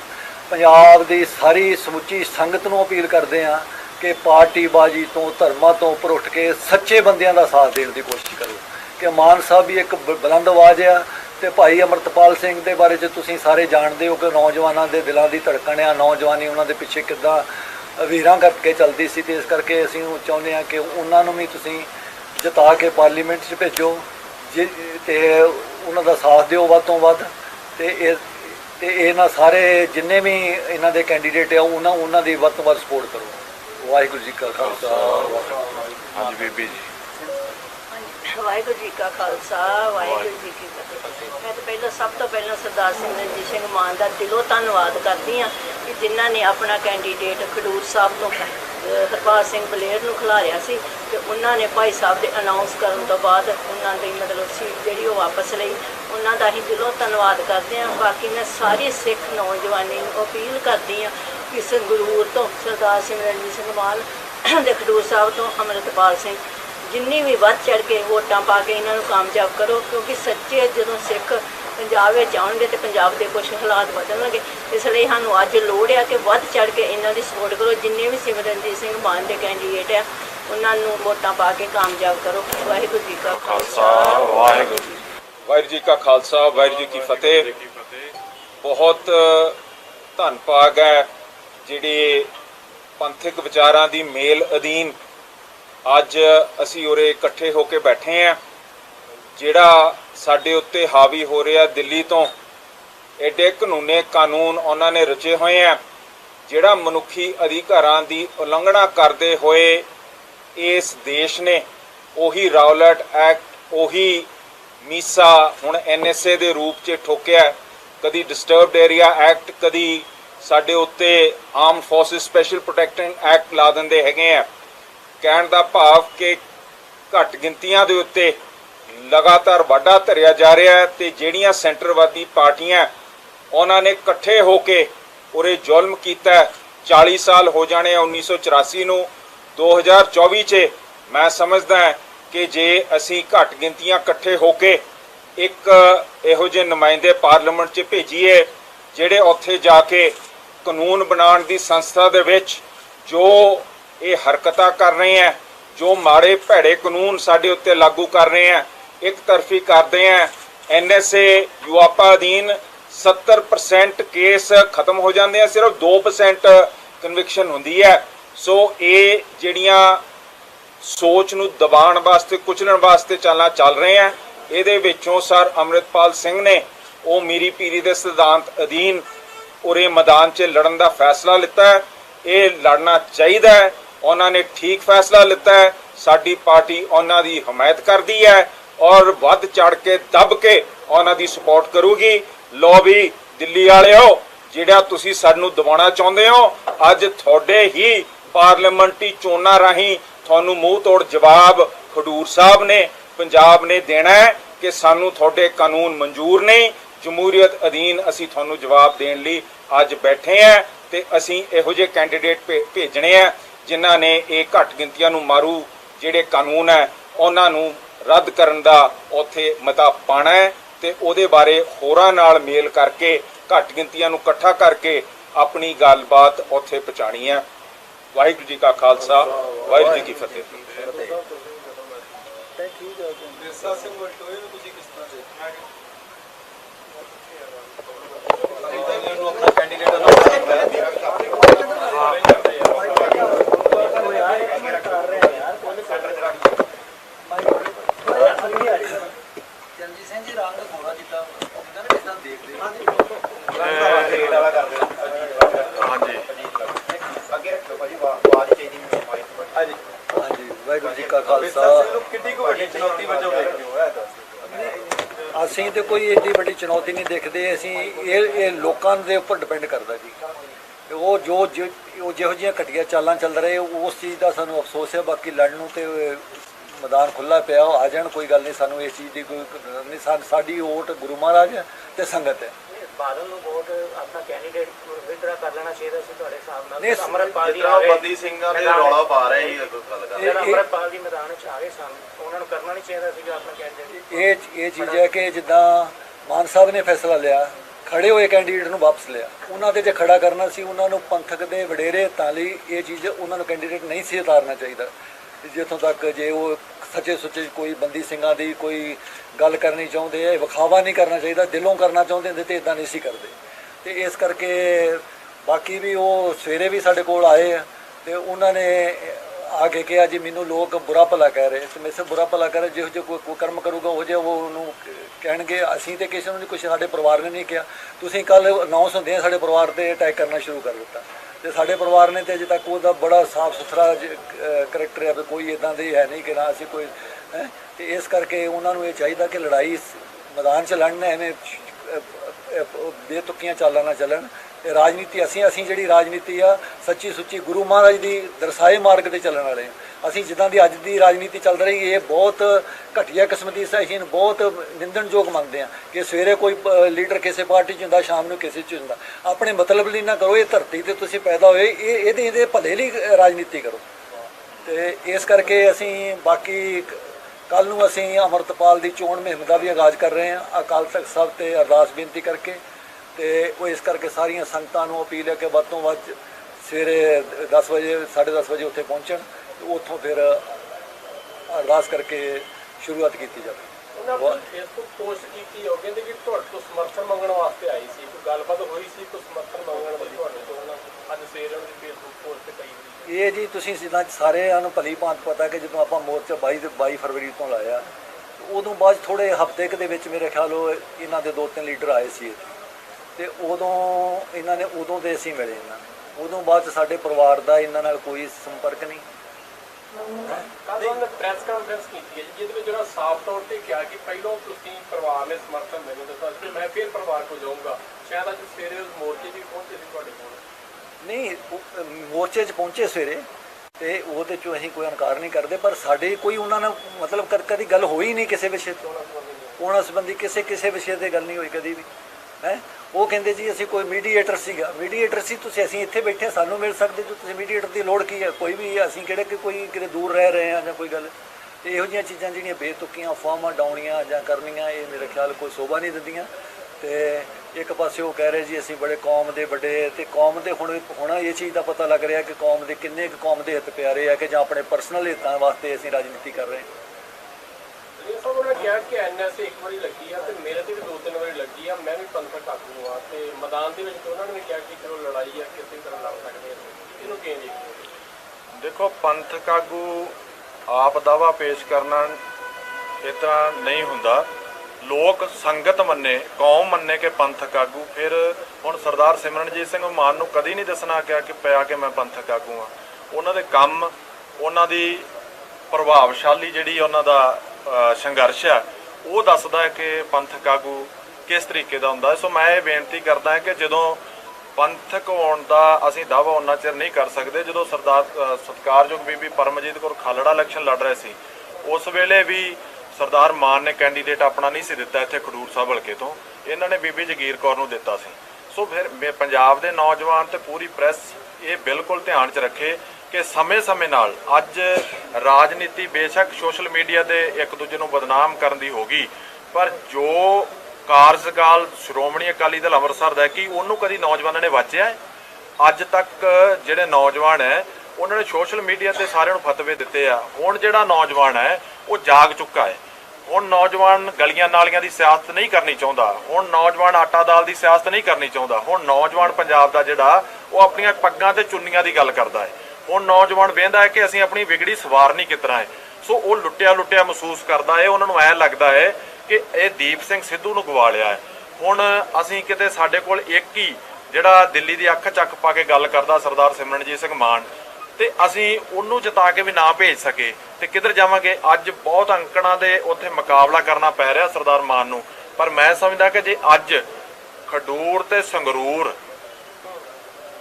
ਪੰਜਾਬ ਦੀ ਸਾਰੀ ਸਮੁੱਚੀ ਸੰਗਤ ਨੂੰ ਅਪੀਲ ਕਰਦੇ ਹਾਂ ਕਿ ਪਾਰਟੀ ਬਾਜੀ ਤੋਂ, ਧਰਮਾਂ ਤੋਂ ਉੱਪਰ ਉੱਠ ਕੇ ਸੱਚੇ ਬੰਦਿਆਂ ਦਾ ਸਾਥ ਦੇਣ ਦੀ ਕੋਸ਼ਿਸ਼ ਕਰੋ। ਕਿ ਮਾਨ ਸਾਹਿਬ ਵੀ ਇੱਕ ਬ- ਬੁਲੰਦ ਆਵਾਜ਼ ਆ ਤੇ ਭਾਈ ਅਮਰਤਪਾਲ ਸਿੰਘ ਦੇ ਬਾਰੇ ਚ ਤੁਸੀਂ ਸਾਰੇ ਜਾਣਦੇ ਹੋ ਕਿ ਨੌਜਵਾਨਾਂ ਦੇ ਦਿਲਾਂ ਦੀ ਧੜਕਣ ਆ। ਨੌਜਵਾਨੀ ਉਹਨਾਂ ਦੇ ਪਿੱਛੇ ਕਿੱਦਾਂ ਵੀਰਾਂ ਕਰਕੇ ਚੱਲਦੀ ਸੀ ਤੇ ਇਸ ਕਰਕੇ ਅਸੀਂ ਉਹ ਚਾਹੁੰਦੇ ਹਾਂ ਕਿ ਉਹਨਾਂ ਨੂੰ ਵੀ ਤੁਸੀਂ ਜਿਤਾ ਕੇ ਪਾਰਲੀਮੈਂਟ 'ਚ ਭੇਜੋ। ਜੇ ਤੇ ਉਹਨਾਂ ਦਾ ਸਾਥ ਦਿਓ ਵੱਧ ਤੋਂ ਵੱਧ ਤੇ ਇਹ ਤੇ ਇਹਨਾਂ ਸਾਰੇ ਜਿੰਨੇ ਵੀ ਇਹਨਾਂ ਦੇ ਕੈਂਡੀਡੇਟ ਆ ਉਹਨਾਂ ਉਹਨਾਂ ਦੀ ਵੱਧ ਤੋਂ ਵੱਧ ਸਪੋਰਟ ਕਰੋ। ਵਾਹਿਗੁਰੂ ਜੀ ਕਾ ਖਾਲਸਾ। ਵਾਹਿਗੁਰੂ ਜੀ ਕੀ ਫਤਿਹ। ਹਾਂਜੀ ਬੀਬੀ ਜੀ। ਵਾਹਿਗੁਰੂ ਜੀ ਕਾ ਖਾਲਸਾ ਵਾਹਿਗੁਰੂ ਜੀ ਕੀ ਮੈਂ ਤਾਂ ਪਹਿਲਾਂ ਸਭ ਤੋਂ ਪਹਿਲਾਂ ਸਰਦਾਰ ਸਿਮਰਨਜੀਤ ਸਿੰਘ ਮਾਨ ਦਾ ਦਿਲੋਂ ਧੰਨਵਾਦ ਕਰਦੀ ਹਾਂ ਕਿ ਜਿਨ੍ਹਾਂ ਨੇ ਆਪਣਾ ਕੈਂਡੀਡੇਟ ਖਡੂਰ ਸਾਹਿਬ ਤੋਂ ਹਰਪਾਲ ਸਿੰਘ ਬਲੇਰ ਨੂੰ ਖਿਲਾਰਿਆ ਸੀ ਤੇ ਉਹਨਾਂ ਨੇ ਭਾਈ ਸਾਹਿਬ ਦੇ ਅਨਾਉਂਸ ਕਰਨ ਤੋਂ ਬਾਅਦ ਉਹਨਾਂ ਦੀ ਮਤਲਬ ਸੀਟ ਜਿਹੜੀ ਉਹ ਵਾਪਸ ਲਈ। ਉਹਨਾਂ ਦਾ ਹੀ ਦਿਲੋਂ ਧੰਨਵਾਦ ਕਰਦੇ ਹਾਂ। ਬਾਕੀ ਮੈਂ ਸਾਰੇ ਸਿੱਖ ਨੌਜਵਾਨੀ ਨੂੰ ਅਪੀਲ ਕਰਦੀ ਹਾਂ ਕਿ ਸੰਗਰੂਰ ਤੋਂ ਸਰਦਾਰ ਸਿਮਰਨਜੀਤ ਸਿੰਘ ਮਾਨ ਦੇ ਖਡੂਰ ਸਾਹਿਬ ਤੋਂ ਅੰਮ੍ਰਿਤਪਾਲ ਸਿੰਘ ਜਿੰਨੀ ਵੀ ਵੱਧ ਚੜ ਕੇ ਵੋਟਾਂ ਪਾ ਕੇ ਇਹਨਾਂ ਨੂੰ ਕਾਮਯਾਬ ਕਰੋ, ਕਿਉਂਕਿ ਸੱਚੇ ਜਦੋਂ ਸਿੱਖ ਪੰਜਾਬ ਵਿੱਚ ਆਉਣਗੇ ਤੇ ਪੰਜਾਬ ਦੇ ਕੁਝ ਹਾਲਾਤ ਬਦਲਣਗੇ। ਇਸ ਲਈ ਸਾਨੂੰ ਅੱਜ ਲੋੜ ਆ ਕਿ ਵੱਧ ਚੜ ਕੇ ਇਹਨਾਂ ਦੀ ਸਪੋਰਟ ਕਰੋ। ਜਿੰਨੇ ਵੀ ਸਿਮਰਨਜੀਤ ਸਿੰਘ ਮਾਨ ਦੇ ਕੈਂਡੀਡੇਟ ਆ, ਉਹਨਾਂ ਨੂੰ ਵੋਟਾਂ ਪਾ ਕੇ ਕਾਮਯਾਬ ਕਰੋ। ਵਾਹਿਗੁਰੂ ਜੀ ਕਾ ਖਾਲਸਾ। ਵਾਹਿਗੁਰੂ ਜੀ ਵਾਹਿਗੁਰੂ ਜੀ ਕਾ ਖਾਲਸਾ, ਵਾਹਿਗੁਰੂ ਜੀ ਕੀ ਫਤਿਹ। ਬਹੁਤ ਧੰਨ ਹੈ, ਜਿਹੜੇ ਪੰਥਕ ਵਿਚਾਰਾਂ ਦੀ ਮੇਲ ਅਧੀਨ ਅੱਜ ਅਸੀਂ ਉਰੇ ਇਕੱਠੇ ਹੋ ਕੇ ਬੈਠੇ ਹਾਂ। ਜਿਹੜਾ ਸਾਡੇ ਉੱਤੇ ਹਾਵੀ ਹੋ ਰਿਹਾ ਦਿੱਲੀ ਤੋਂ ਐਡੇ ਕਾਨੂੰਨੇ ਕਾਨੂੰਨ ਉਹਨਾਂ ਨੇ ਰਚੇ ਹੋਏ ਆ ਜਿਹੜਾ ਮਨੁੱਖੀ ਅਧਿਕਾਰਾਂ ਦੀ ਉਲੰਘਣਾ ਕਰਦੇ ਹੋਏ ਇਸ ਦੇਸ਼ ਨੇ ਉਹੀ ਰਾਉਲਟ ਐਕਟ, ਉਹੀ ਮੀਸਾ ਹੁਣ ਐਨਐਸਏ ਦੇ ਰੂਪ 'ਚ ਠੋਕਿਆ ਕਦੀ ਡਿਸਟਰਬਡ ਏਰੀਆ ਐਕਟ, ਕਦੀ ਸਾਡੇ ਉੱਤੇ arm forces special protection act ਲਾ ਦਿੰਦੇ ਹੈਗੇ ਆ ਕਹਿਣ ਦਾ ਭਾਵ ਕਿ ਘੱਟ ਗਿਣਤੀਆਂ ਦੇ ਉੱਤੇ ਲਗਾਤਾਰ ਵਾਢਾ ਧਰਿਆ ਜਾ ਰਿਹਾ ਹੈ ਤੇ ਜਿਹੜੀਆਂ ਸੈਂਟਰਵਾਦੀ ਪਾਰਟੀਆਂ ਉਹਨਾਂ ਨੇ ਇਕੱਠੇ ਹੋ ਕੇ ਉਰੇ ਜ਼ੁਲਮ ਕੀਤਾ ਹੈ। 40 ਸਾਲ ਹੋ ਜਾਣੇ ਆ 1984 ਨੂੰ 2024 'ਚ ਮੈਂ ਸਮਝਦਾ ਕਿ ਜੇ ਅਸੀਂ ਘੱਟ ਗਿਣਤੀਆਂ ਇਕੱਠੇ ਹੋ ਕੇ ਇੱਕ ਇਹੋ ਜਿਹੇ ਨੁਮਾਇੰਦੇ ਪਾਰਲੀਮੈਂਟ 'ਚ ਭੇਜੀਏ, ਜਿਹੜੇ ਉੱਥੇ ਜਾ ਕੇ ਕਾਨੂੰਨ ਬਣਾਉਣ ਦੀ ਸੰਸਥਾ ਦੇ ਵਿੱਚ ਜੋ ਇਹ ਹਰਕਤਾਂ ਕਰ ਰਹੇ ਹੈ, ਜੋ ਮਾੜੇ ਭੈੜੇ ਕਾਨੂੰਨ ਸਾਡੇ ਉੱਤੇ ਲਾਗੂ ਕਰ ਰਹੇ ਹੈ, ਇੱਕ ਤਰਫੀ ਕਰਦੇ ਹੈ ਐਨਐਸਏ ਯੂਆਪਾ ਅਧੀਨ 70% ਕੇਸ ਖਤਮ ਹੋ ਜਾਂਦੇ ਆ ਸਿਰਫ 2% ਕਨਵਿਕਸ਼ਨ ਹੁੰਦੀ ਹੈ। ਸੋ ਇਹ ਜਿਹੜੀਆਂ ਸੋਚ ਨੂੰ ਦਬਾਉਣ ਵਾਸਤੇ, ਕੁਚਲਣ ਵਾਸਤੇ ਚਾਲਾਂ ਚੱਲ ਰਹੇ ਆ ਇਹਦੇ ਵਿੱਚੋਂ ਸਰ ਅੰਮ੍ਰਿਤਪਾਲ ਸਿੰਘ ਨੇ ਉਹ ਮੀਰੀ ਪੀਰੀ ਦੇ ਸਿਧਾਂਤ ਅਧੀਨ ਉਰੇ ਮੈਦਾਨ 'ਚ ਲੜਨ ਦਾ ਫੈਸਲਾ ਲਿੱਤਾ ਇਹ ਲੜਨਾ ਚਾਹੀਦਾ ਹੈ ਉਹਨਾਂ ਨੇ ਠੀਕ ਫੈਸਲਾ ਲਿੱਤਾ ਹੈ। ਸਾਡੀ ਪਾਰਟੀ ਉਹਨਾਂ ਦੀ ਹਮਾਇਤ ਕਰਦੀ ਹੈ ਔਰ ਵੱਧ ਚੜ ਕੇ ਦੱਬ ਕੇ ਉਹਨਾਂ ਦੀ ਸਪੋਰਟ ਕਰੂਗੀ। ਲੋ ਵੀ, ਦਿੱਲੀ ਵਾਲਿਓ, ਜਿਹੜਾ ਤੁਸੀਂ ਸਾਨੂੰ ਦਬਾਉਣਾ ਚਾਹੁੰਦੇ ਹੋ, ਅੱਜ ਤੁਹਾਡੇ ਹੀ ਪਾਰਲੀਮੈਂਟਰੀ ਚੋਣਾਂ ਰਾਹੀਂ ਤੁਹਾਨੂੰ ਮੂੰਹ ਤੋੜ ਜਵਾਬ ਖਡੂਰ ਸਾਹਿਬ ਨੇ, ਪੰਜਾਬ ਨੇ ਦੇਣਾ ਹੈ ਕਿ ਸਾਨੂੰ ਤੁਹਾਡੇ ਕਾਨੂੰਨ ਮਨਜ਼ੂਰ ਨਹੀਂ ਜਮਹੂਰੀਅਤ ਅਧੀਨ ਅਸੀਂ ਤੁਹਾਨੂੰ ਜਵਾਬ ਦੇਣ ਲਈ ਅੱਜ ਬੈਠੇ ਹਾਂ ਤੇ ਅਸੀਂ ਇਹੋ ਜਿਹੇ ਕੈਂਡੀਡੇਟ ਭੇ- ਭੇਜਣੇ ਆ। ਜਿਨ੍ਹਾਂ ਨੇ ਇਹ ਘੱਟ ਗਿਣਤੀਆਂ ਨੂੰ ਮਾਰੂ, ਜਿਹੜੇ ਕਾਨੂੰਨ ਹੈ, ਉਹਨਾਂ ਨੂੰ ਰੱਦ ਕਰਨ ਦਾ ਉੱਥੇ ਮਤਾ ਪਾਣਾ ਹੈ ਤੇ ਉਹਦੇ ਬਾਰੇ ਹੋਰਾਂ ਨਾਲ ਮੇਲ ਕਰਕੇ, ਘੱਟ ਗਿਣਤੀਆਂ ਨੂੰ ਇਕੱਠਾ ਕਰਕੇ ਆਪਣੀ ਗੱਲਬਾਤ ਉੱਥੇ ਪਹੁੰਚਾਣੀ ਹੈ। ਵਾਹਿਗੁਰੂ ਜੀ ਕਾ ਖਾਲਸਾ, ਵਾਹਿਗੁਰੂ ਜੀ ਕੀ ਫਤਿਹ। ਜੰਜੀ ਸਿੰਘ ਜੀ ਰੰਗ ਥੋੜਾ ਜਿੱਦਾਂ ਜਿੱਦਾਂ ਨਾ ਇਦਾਂ ਦੇਖਦੇ ਹਾਂਜੀ ਹਾਂਜੀ ਵਾਹਿਗੁਰੂ ਜੀ ਕਾ ਖਾਲਸਾ ਕਿੰਨੀ ਕੁ ਵੱਡੀ ਚੁਣੌਤੀ ਵਜੋਂ ਵੇਖਦੇ ਹੋ ਇਹ ਦੱਸ ਅਸੀਂ ਤੇ ਕੋਈ ਏਡੀ ਵੱਡੀ ਚੁਣੌਤੀ ਨਹੀਂ ਦੇਖਦੇ, ਅਸੀਂ ਇਹ ਇਹ ਲੋਕਾਂ ਦੇ ਉੱਪਰ ਡਿਪੈਂਡ ਕਰਦਾ ਜੀ। ਉਹ ਜੋ, ਜੋ- ਉਹ ਜਿਹੋ ਜਿਹੀਆਂ ਘਟੀਆਂ ਚਾਲਾਂ ਚੱਲ ਰਹੇ, ਉਸ ਚੀਜ਼ ਦਾ ਸਾਨੂੰ ਅਫਸੋਸ ਹੈ, ਬਾਕੀ ਲੜਨ ਨੂੰ ਤੇ ਮੈਦਾਨ ਖੁੱਲਾ ਪਿਆ, ਉਹ ਆ ਜਾਣ, ਕੋਈ ਗੱਲ ਨਹੀਂ, ਸਾਨੂੰ ਇਸ ਚੀਜ਼ ਦੀ ਕੋਈ ਨਹੀਂ, ਸਾ- ਸਾਡੀ ਵੋਟ ਗੁਰੂ ਮਹਾਰਾਜ ਤੇ ਸੰਗਤ ਹੈ। ਬਾਦਲ ਨੂੰ ਵੋਟ ਆਪਣਾ ਕੈਂਡੀਡੇਟ ਚਾਹੀਦਾ ਸੀ ਤੁਹਾਡੇ ਹਿਸਾਬ ਨਾਲ? ਨਹੀਂ, ਅਮਰਪਾਲ ਦੀ ਜਿੱਦਾਂ ਆ ਗਏ। ਬੰਦੀ ਸਿੰਘਾਂ ਦੇ ਰੌਲਾ ਪਾ ਰਹੇ ਸੀ ਅੱਗੋਂ ਗੱਲ ਕਰ ਇਹ- ਜਦ ਇਹ- ਅਮਰਪਾਲ ਦੀ ਮੈਦਾਨ ਵਿੱਚ ਆ ਗਏ ਸਨ। ਉਹਨਾਂ ਨੂੰ ਕਰਨਾ ਨਹੀਂ ਚਾਹੀਦਾ ਸੀਗਾ ਆਪਣਾ ਕੈਂਡੀਡੇਟ ਇਹ ਇਹ ਚੀਜ਼ ਹੈ ਕਿ। ਜਿੱਦਾਂ ਮਾਨ ਸਾਹਿਬ ਨੇ ਫੈਸਲਾ ਲਿਆ ਖੜੇ ਹੋਏ ਕੈਂਡੀਡੇਟ ਨੂੰ ਵਾਪਸ ਲਿਆ। ਉਹਨਾਂ ਦੇ ਜੇ ਖੜਾ ਕਰਨਾ ਸੀ ਉਹਨਾਂ ਨੂੰ ਪੰਥਕ ਦੇ ਵਡੇਰੇ ਤਾਂ ਲਈ ਇਹ ਚੀਜ਼ ਉਹਨਾਂ ਨੂੰ ਕੈਂਡੀਡੇਟ ਨਹੀਂ ਸੀ ਉਤਾਰਨਾ ਚਾਹੀਦਾ। ਜਿੱਥੋਂ ਤੱਕ ਜੇ ਉਹ ਸੱਚੇ ਸੁੱਚੇ ਕੋਈ ਬੰਦੀ ਸਿੰਘਾਂ ਦੀ ਕੋਈ ਗੱਲ ਕਰਨੀ ਚਾਹੁੰਦੇ ਆ ਵਿਖਾਵਾ ਨਹੀਂ ਕਰਨਾ ਚਾਹੀਦਾ ਦਿਲੋਂ ਕਰਨਾ ਚਾਹੁੰਦੇ ਹੁੰਦੇ ਤੇ ਇਦਾਂ ਨਹੀਂ ਸੀ ਕਰਦੇ। ਤੇ ਇਸ ਕਰਕੇ ਬਾਕੀ ਵੀ ਉਹ ਸਵੇਰੇ ਵੀ ਸਾਡੇ ਕੋਲ ਆਏ ਆ ਤੇ ਉਹਨਾਂ ਨੇ ਆ ਕੇ ਕਿਹਾ ਜੀ ਮੈਨੂੰ ਲੋਕ ਬੁਰਾ ਭਲਾ ਕਹਿ ਰਹੇ। ਤੇ ਮੇਰੇ ਸੇ ਬੁਰਾ ਭਲਾ ਕਹਿ ਰਹੇ ਜਿਹੋ ਜਿਹਾ ਕੋਈ ਕੋਈ ਕਰਮ ਕਰੂਗਾ ਉਹ ਜਿਹਾ ਉਹ ਉਹਨੂੰ ਕਹਿਣਗੇ। ਅਸੀਂ ਤੇ ਕਿਸੇ ਨੂੰ ਨਹੀਂ ਕੁਛ ਸਾਡੇ ਪਰਿਵਾਰ ਨੇ ਨਹੀਂ ਕਿਹਾ। ਤੁਸੀਂ ਕੱਲ ਅਨਾਉਂਸ ਹੁੰਦੇ ਆ ਸਾਡੇ ਪਰਿਵਾਰ ਤੇ ਅਟੈਕ ਕਰਨਾ ਸ਼ੁਰੂ ਕਰ ਦਿੱਤਾ। ਤੇ ਸਾਡੇ ਪਰਿਵਾਰ ਨੇ ਤੇ ਅਜੇ ਤੱਕ ਉਹਦਾ ਬੜਾ ਸਾਫ਼ ਸੁਥਰਾ ਕਰੈਕਟਰ ਹੈ ਵੀ ਕੋਈ ਇਦਾਂ ਦੇ ਹੈ ਨਹੀਂ ਕਿ ਨਾ ਅਸੀਂ ਕੋਈ ਹੈਂ? ਤੇ ਇਸ ਕਰਕੇ ਉਹਨਾਂ ਨੂੰ ਇਹ ਚਾਹੀਦਾ ਕਿ ਲੜਾਈ ਮੈਦਾਨ 'ਚ ਲੜਨਾ ਐਵੇਂ ਅਹ, ਬੇਤੁਕੀਆਂ ਚਾਲਾਂ ਨਾ ਚੱਲਣ। ਰਾਜਨੀਤੀ ਅਸੀਂ ਅਸੀਂ ਜਿਹੜੀ ਰਾਜਨੀਤੀ ਆ, ਸੱਚੀ ਸੁੱਚੀ ਗੁਰੂ ਮਹਾਰਾਜ ਦੀ ਦਰਸਾਏ ਮਾਰਗ ਤੇ ਚੱਲਣ ਵਾਲੇ ਹਾਂ। ਅਸੀਂ ਜਿੱਦਾਂ ਦੀ ਅੱਜ ਦੀ ਰਾਜਨੀਤੀ ਚੱਲ ਰਹੀ, ਇਹ ਬਹੁਤ ਘਟੀਆ ਕਿਸਮ ਦੀ ਅਸੀਂ ਇਹਨੂੰ ਬਹੁਤ ਨਿੰਦਣਯੋਗ ਮੰਗਦੇ ਆ ਕਿ ਸਵੇਰੇ ਕੋਈ ਲੀਡਰ ਕਿਸੇ ਪਾਰਟੀ 'ਚ ਹੁੰਦਾ, ਸ਼ਾਮ ਨੂੰ ਕਿਸੇ 'ਚ ਹੁੰਦਾ। ਆਪਣੇ ਮਤਲਬ ਲਈ ਨਾ ਕਰੋ, ਇਹ ਧਰਤੀ ਤੇ ਤੁਸੀਂ ਪੈਦਾ ਹੋਏ, ਇਹ, ਇਹਦੇ ਇਹਦੇ ਭਲੇ ਲਈ ਰਾਜਨੀਤੀ ਕਰੋ। ਤੇ ਇਸ ਕਰਕੇ ਅਸੀਂ ਬਾਕੀ ਕੱਲ ਨੂੰ ਅਸੀਂ ਅਮਰਤਪਾਲ ਦੀ ਚੋਣ ਮੁਹਿੰਮ ਦਾ ਵੀ ਆਗਾਜ਼ ਕਰ ਰਹੇ ਹਾਂ। ਅਕਾਲ ਤਖਤ ਸਾਹਿਬ ਤੇ ਅਰਦਾਸ ਬੇਨਤੀ ਕਰਕੇ ਤੇ ਉਹ ਇਸ ਕਰਕੇ ਸਾਰੀਆਂ ਸੰਗਤਾਂ ਨੂੰ ਅਪੀਲ ਹੈ ਕਿ ਵੱਧ ਤੋਂ ਵੱਧ ਸਵੇਰੇ 10 ਵਜੇ 10:30 ਵਜੇ ਉੱਥੇ ਪਹੁੰਚਣ ਤੇ ਉੱਥੋਂ ਫਿਰ ਅਰਦਾਸ ਕਰਕੇ ਸ਼ੁਰੂਆਤ ਕੀਤੀ ਜਾਵੇ। ਉਹਨਾਂ ਨੇ ਫੇਸਬੁੱਕ ਪੋਸਟ ਕੀਤੀ ਉਹ ਕਹਿੰਦੇ ਕਿ ਤੁਹਾਡੇ ਤੋਂ ਸਮਰਥਨ ਮੰਗਣ ਵਾਸਤੇ ਆਈ ਸੀ। ਕੋਈ ਗੱਲਬਾਤ ਹੋਈ ਸੀ ਕੋਈ ਸਮਰਥਨ ਮੰਗਣ ਦੀ ਤੁਹਾਡੇ ਤੋਂ? ਉਹਨਾਂ ਅੱਜ ਸਵੇਰੇ ਉਹਨਾਂ ਦੀ ਫੇਸਬੁੱਕ ਪੋਸਟ ਤੇ ਪਈ ਹੋਈ ਇਹ ਜੀ ਤੁਸੀਂ ਜਿੱਦਾਂ ਸਾਰਿਆਂ ਨੂੰ ਭਲੀ ਭਾਂਤ ਪਤਾ ਕਿ ਜਦੋਂ ਆਪਾਂ ਮੋਰਚਾ 22 ਤੇ 22 ਫਰਵਰੀ ਤੋਂ ਲਾਇਆ ਉਦੋਂ ਬਾਅਦ ਥੋੜੇ ਹਫ਼ਤੇ ਕੁ ਦੇ ਵਿੱਚ ਮੇਰੇ ਖਿਆਲ ਉਹ ਇਹਨਾਂ ਦੇ ਦੋ ਤਿੰਨ ਲੀਡਰ ਆਏ ਸੀ। ਤੇ ਉਦੋਂ ਇਹਨਾਂ ਨੇ ਉਦੋਂ ਦੇ ਅਸੀਂ ਮਿਲੇ ਇਹਨਾਂ ਨੂੰ ਉਦੋਂ ਬਾਅਦ 'ਚ ਸਾਡੇ ਪਰਿਵਾਰ ਦਾ ਇਹਨਾਂ ਨਾਲ ਕੋਈ ਸੰਪਰਕ ਨਹੀਂ। ਕੱਲ ਉਹਨਾਂ ਨੇ ਪ੍ਰੈਸ ਕਾਨਫਰੰਸ ਕੀਤੀ ਹੈ ਜਿਹਦੇ ਵਿੱਚ ਉਹਨਾਂ ਸਾਫ਼ ਤੌਰ ਤੇ ਕਿਹਾ ਕਿ ਪਹਿਲਾਂ ਤੁਸੀਂ ਪਰਿਵਾਰ ਨੇ ਸਮਰਥਨ ਮੈਨੂੰ ਦਿੱਤਾ ਸੀ ਮੈਂ ਫਿਰ ਪਰਿਵਾਰ ਕੋ ਜਾਊਂਗਾ। ਸ਼ਾਇਦ ਅੱਜ ਸਵੇਰੇ ਉਸ ਮੋਰਚੇ ਵੀ ਪਹੁੰਚੇ ਸੀ ਤੁਹਾਡੇ ਕੋਲ। ਨਹੀਂ ਮੋਰਚੇ 'ਚ ਪਹੁੰਚੇ ਸਵੇਰੇ ਤੇ ਉਹਦੇ 'ਚੋਂ ਅਸੀਂ ਕੋਈ ਇਨਕਾਰ ਨਹੀਂ ਕਰਦੇ ਪਰ ਸਾਡੇ ਕੋਈ ਉਹਨਾਂ ਨਾਲ ਮਤਲਬ ਕਦੀ ਗੱਲ ਹੋਈ ਨਹੀਂ ਕਿਸੇ ਵਿਸ਼ੇ ਤੇ। ਉਹਨਾਂ ਸੰਬੰਧੀ ਕਿਸੇ ਕਿਸੇ ਵਿਸ਼ੇ ਤੇ ਗੱਲ ਨਹੀਂ ਹੋਈ ਕਦੀ ਵੀ। ਹੈ? ਉਹ ਕਹਿੰਦੇ ਜੀ ਅਸੀਂ ਕੋਈ ਮੀਡੀਏਟਰ ਸੀਗਾ। ਮੀਡੀਏਟਰ ਸੀ, ਤੁਸੀਂ ਅਸੀਂ ਇੱਥੇ ਬੈਠੇ ਸਾਨੂੰ ਮਿਲ ਸਕਦੇ ਜੋ ਤੁਸੀਂ ਮੀਡੀਏਟਰ ਦੀ ਲੋੜ ਕੀ ਹੈ ਕੋਈ ਵੀ ਅਸੀਂ ਕਿਹੜੇ ਕਿ ਕੋਈ ਕਿਤੇ ਦੂਰ ਰਹਿ ਰਹੇ ਹਾਂ ਜਾਂ ਕੋਈ ਗੱਲ। ਤੇ ਇਹੋ ਜਿਹੀਆਂ ਚੀਜ਼ਾਂ ਜਿਹੜੀਆਂ ਬੇਤੁਕੀਆਂ ਅਫਵਾਹਾਂ ਡਾਉਣੀਆਂ ਜਾਂ ਕਰਨੀਆਂ, ਇਹ ਮੇਰੇ ਖਿਆਲ ਕੋਈ ਸ਼ੋਭਾ ਨਹੀਂ ਦਿੰਦੀਆਂ। ਤੇ ਇੱਕ ਪਾਸੇ ਉਹ ਕਹਿ ਰਹੇ ਜੀ, ਅਸੀਂ ਬੜੇ ਕੌਮ ਦੇ ਵੱਡੇ ਤੇ ਕੌਮ ਦੇ ਹੁਣ ਹੁਣ ਇਹ ਚੀਜ਼ ਦਾ ਪਤਾ ਲੱਗ ਰਿਹਾ ਕਿ ਕੌਮ ਦੇ ਕਿੰਨੇ ਕੁ ਕੌਮ ਦੇ ਹਿੱਤ ਪਿਆਰੇ ਆ ਕਿ ਜਾਂ ਆਪਣੇ ਪਰਸਨਲ ਹਿੱਤਾਂ ਵਾਸਤੇ ਅਸੀਂ ਰਾਜਨੀਤੀ ਕਰ ਰਹੇ ਹਾਂ। ਇਹ ਸਭ ਉਹਨਾਂ ਕਿਹਾ ਕਿ ਐਨਐਸਏ ਇੱਕ ਵਾਰੀ ਲੱਗੀ ਆ ਤੇ ਮੇਰੇ ਤੇ ਤਿੰਨ ਵਾਰੀ ਲੱਗੀ ਆ, ਮੈਂ ਵੀ ਪੰਥਕ ਆਗੂ ਆ ਤੇ ਮੈਦਾਨ ਦੇ ਵਿੱਚ ਉਹਨਾਂ ਨੇ ਕਿਹਾ ਕਿ ਚਲੋ ਲੜਾਈ ਆ, ਕਿਸੇ ਤਰ੍ਹਾਂ ਲੜ ਸਕਦੇ ਆ। ਇਹਨੂੰ ਕਿਵੇਂ ਦੇਖਦੇ ਦੇਖੋ ਪੰਥਕ ਆਗੂ ਆਪ ਦਾਵਾ ਪੇਸ਼ ਕਰਨਾ ਇਸ ਤਰ੍ਹਾਂ ਨਹੀਂ ਹੁੰਦਾ। ਲੋਕ ਸੰਗਤ ਮੰਨੇ, ਕੌਮ ਮੰਨੇ ਕਿ ਪੰਥਕ ਆਗੂ ਫਿਰ ਹੁਣ ਸਰਦਾਰ ਸਿਮਰਨਜੀਤ ਸਿੰਘ ਮਾਨ ਨੂੰ ਕਦੀ ਨਹੀਂ ਦੱਸਣਾ ਕਿਹਾ ਕਿ ਪਿਆ ਕਿ ਮੈਂ ਪੰਥਕ ਆਗੂ ਆ। ਉਹਨਾਂ ਦੇ ਕੰਮ, ਉਹਨਾਂ ਦੀ ਪ੍ਰਭਾਵਸ਼ਾਲੀ ਜਿਹੜੀ ਉਹਨਾਂ ਦਾ ਸੰਘਰਸ਼ ਆ ਉਹ ਦੱਸਦਾ ਹੈ ਕਿ ਪੰਥਕ ਆਗੂ ਕਿਸ ਤਰੀਕੇ ਦਾ ਹੁੰਦਾ ਸੋ ਮੈਂ ਇਹ ਬੇਨਤੀ ਕਰਦਾ ਕਿ ਜਦੋਂ ਪੰਥਕ ਹੋਣ ਦਾ ਅਸੀਂ ਦਾਅਵਾ ਉਹਨਾਂ ਚਿਰ ਨਹੀਂ ਕਰ ਸਕਦੇ ਜਦੋਂ ਸਰਦਾਰ ਅ, ਸਤਿਕਾਰਯੋਗ ਬੀਬੀ ਪਰਮਜੀਤ ਕੌਰ ਖਾਲੜਾ ਇਲੈਕਸ਼ਨ ਲੜ ਰਹੇ ਸੀ ਉਸ ਵੇਲੇ ਵੀ ਸਰਦਾਰ ਮਾਨ ਨੇ ਕੈਂਡੀਡੇਟ ਆਪਣਾ ਨਹੀਂ ਸੀ ਦਿੱਤਾ ਇੱਥੇ ਖਡੂਰ ਸਾਹਿਬ ਹਲਕੇ ਤੋਂ। ਇਹਨਾਂ ਨੇ ਬੀਬੀ ਜਗੀਰ ਕੌਰ ਨੂੰ ਦਿੱਤਾ ਸੀ। ਸੋ ਫਿਰ ਮੇ- ਪੰਜਾਬ ਦੇ ਨੌਜਵਾਨ ਤੇ ਪੂਰੀ ਪ੍ਰੈਸ ਇਹ ਬਿਲਕੁਲ ਧਿਆਨ 'ਚ ਰੱਖੇ। ਕਿ ਸਮੇਂ-ਸਮੇਂ ਨਾਲ ਅੱਜ ਰਾਜਨੀਤੀ ਬੇਸ਼ੱਕ ਸੋਸ਼ਲ ਮੀਡੀਆ ਦੇ ਇੱਕ ਦੂਜੇ ਨੂੰ ਬਦਨਾਮ ਕਰਨ ਦੀ ਹੋਗੀ ਪਰ ਜੋ ਕਾਰਜਕਾਲ ਸ਼੍ਰੋਮਣੀ ਅਕਾਲੀ ਦਲ ਅੰਮ੍ਰਿਤਸਰ ਦਾ ਹੈ, ਕੀ ਉਹਨੂੰ ਕਦੀ ਨੌਜਵਾਨਾਂ ਨੇ ਵਾਚਿਆ ਅੱਜ ਤੱਕ ਜਿਹੜੇ ਨੌਜਵਾਨ ਹੈ ਉਹਨਾਂ ਨੇ ਸੋਸ਼ਲ ਮੀਡੀਆ ਤੇ ਸਾਰਿਆਂ ਨੂੰ ਫਤਵੇ ਦਿੱਤੇ ਆ। ਹੁਣ ਜਿਹੜਾ ਨੌਜਵਾਨ ਹੈ ਉਹ ਜਾਗ ਚੁੱਕਾ ਹੈ। ਹੁਣ ਨੌਜਵਾਨ ਗਲੀਆਂ ਨਾਲੀਆਂ ਦੀ ਸਿਆਸਤ ਨਹੀਂ ਕਰਨੀ ਚਾਹੁੰਦਾ। ਹੁਣ ਨੌਜਵਾਨ ਆਟਾ ਦਾਲ ਦੀ ਸਿਆਸਤ ਨਹੀਂ ਕਰਨੀ ਚਾਹੁੰਦਾ। ਹੁਣ ਨੌਜਵਾਨ ਪੰਜਾਬ ਦਾ ਜਿਹੜਾ ਉਹ ਆਪਣੀਆਂ ਪੱਗਾਂ ਤੇ ਚੁੰਨੀਆਂ ਦੀ ਗੱਲ ਕਰਦਾ ਹੈ। ਹੁਣ ਨੌਜਵਾਨ ਵੇਂਦਾ ਹੈ ਕਿ ਅਸੀਂ ਆਪਣੀ ਵਿਗੜੀ ਸਵਾਰਨੀ ਕਿਤਨਾ ਹੈ। ਸੋ ਉਹ ਲੁੱਟਿਆ ਲੁੱਟਿਆ ਮਹਿਸੂਸ ਕਰਦਾ ਹੈ। ਉਹਨਾਂ ਨੂੰ ਐ ਲੱਗਦਾ ਹੈ ਕਿ ਇਹ ਦੀਪ ਸਿੰਘ ਸਿੱਧੂ ਨੂੰ ਗਵਾ ਲਿਆ ਹੈ। ਹੁਣ ਅਸੀਂ ਕਿਤੇ ਸਾਡੇ ਕੋਲ ਇੱਕ ਹੀ ਜਿਹੜਾ ਦਿੱਲੀ ਦੀ ਅੱਖ ਚੱਕ ਪਾ ਕੇ ਗੱਲ ਕਰਦਾ ਸਰਦਾਰ ਸਿਮਰਨਜੀਤ ਸਿੰਘ ਮਾਨ। ਤੇ ਅਸੀਂ ਉਹਨੂੰ ਜਿਤਾ ਕੇ ਵੀ ਨਾ ਭੇਜ ਸਕੇ ਤੇ ਕਿੱਧਰ ਜਾਵਾਂਗੇ? ਅੱਜ ਬਹੁਤ ਅੰਕੜਾਂ ਦੇ ਉੱਥੇ ਮੁਕਾਬਲਾ ਕਰਨਾ ਪੈ ਰਿਹਾ ਸਰਦਾਰ ਮਾਨ ਨੂੰ। ਪਰ ਮੈਂ ਸਮਝਦਾ ਕਿ ਜੇ ਅੱਜ ਖਡੂਰ ਤੇ ਸੰਗਰੂਰ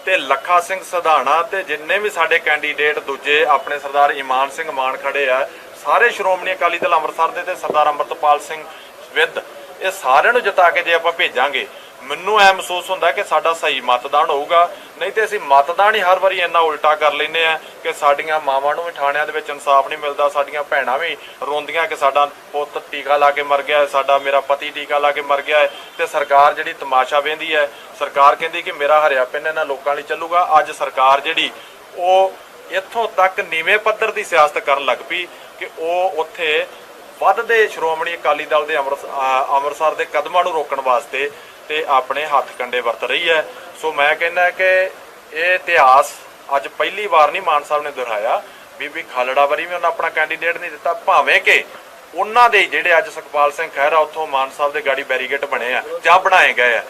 ਤੇ ਲੱਖਾ ਸਿੰਘ ਸਧਾਣਾ ਤੇ ਜਿੰਨੇ ਵੀ ਸਾਡੇ ਕੈਂਡੀਡੇਟ ਦੂਜੇ ਆਪਣੇ ਸਰਦਾਰ ਇਮਾਨ ਸਿੰਘ ਮਾਨ ਖੜੇ ਆ, ਸਾਰੇ ਸ਼੍ਰੋਮਣੀ ਅਕਾਲੀ ਦਲ ਅੰਮ੍ਰਿਤਸਰ ਦੇ ਤੇ ਸਰਦਾਰ ਅੰਮ੍ਰਿਤਪਾਲ ਸਿੰਘ ਵਿਦ, ਇਹ ਸਾਰਿਆਂ ਨੂੰ ਜਿਤਾ ਕੇ ਜੇ ਆਪਾਂ ਭੇਜਾਂਗੇ। ਮੈਨੂੰ ਐ ਮਹਿਸੂਸ ਹੁੰਦਾ ਕਿ ਸਾਡਾ ਸਹੀ ਮਤਦਾਨ ਹੋਊਗਾ। ਨਹੀਂ ਤੇ ਅਸੀਂ ਮਤਦਾਨ ਹੀ ਹਰ ਵਾਰੀ ਇੰਨਾ ਉਲਟਾ ਕਰ ਲੈਨੇ ਆ ਕਿ ਸਾਡੀਆਂ ਮਾਵਾਂ ਨੂੰ ਵੀ ਥਾਣਿਆਂ ਦੇ ਵਿੱਚ ਇਨਸਾਫ ਨਹੀਂ ਮਿਲਦਾ ਸਾਡੀਆਂ ਭੈਣਾਂ ਵੀ ਰੋਂਦੀਆਂ ਕਿ ਸਾਡਾ ਪੁੱਤ ਟੀਕਾ ਲਾ ਕੇ ਮਰ ਗਿਆ ਹੈ, ਸਾਡਾ ਮੇਰਾ ਪਤੀ ਟੀਕਾ ਲਾ ਕੇ ਮਰ ਗਿਆ ਹੈ ਤੇ ਸਰਕਾਰ ਜਿਹੜੀ ਤਮਾਸ਼ਾ ਵੇਂਦੀ ਹੈ ਸਰਕਾਰ ਕਹਿੰਦੀ ਕਿ ਮੇਰਾ ਹਰਿਆ ਪਿੰਨ ਇਹਨਾਂ ਲੋਕਾਂ ਲਈ ਚੱਲੂਗਾ। ਅੱਜ ਸਰਕਾਰ ਜਿਹੜੀ ਉਹ ਇੱਥੋਂ ਤੱਕ ਨੀਵੇਂ ਪੱਧਰ ਦੀ ਸਿਆਸਤ ਕਰਨ ਲੱਗ ਪਈ ਕਿ ਉਹ ਉੱਥੇ ਵੱਧਦੇ ਸ਼੍ਰੋਮਣੀ ਅਕਾਲੀ ਦਲ ਦੇ ਅੰਮ੍ਰਿਤ- ਅੰਮ੍ਰਿਤਸਰ ਦੇ ਕਦਮਾਂ ਨੂੰ ਰੋਕਣ ਵਾਸਤੇ ਤੇ ਆਪਣੇ ਹੱਥ ਕੰਡੇ ਵਰਤ ਰਹੀ ਹੈ। ਸੋ ਮੈਂ ਕਹਿੰਦਾ ਕਿ ਇਹ ਇਤਿਹਾਸ ਅੱਜ ਪਹਿਲੀ ਵਾਰ ਨਹੀਂ ਮਾਨ ਸਾਹਿਬ ਨੇ ਦੁਹਰਾਇਆ। ਬੀਬੀ ਖਾਲੜਾ ਵਾਰੀ ਵੀ ਉਹਨਾਂ ਆਪਣਾ ਕੈਂਡੀਡੇਟ ਨਹੀਂ ਦਿੱਤਾ, ਭਾਵੇਂ ਕਿ ਉਹਨਾਂ ਦੇ ਜਿਹੜੇ ਅੱਜ ਸੁਖਪਾਲ ਸਿੰਘ ਖਹਿਰਾ ਉੱਥੋਂ ਮਾਨ ਸਾਹਿਬ ਦੇ ਗਾੜੀ ਬੈਰੀਗੇਟ ਬਣੇ ਆ, ਜਾਂ ਬਣਾਏ ਗਏ ਆ।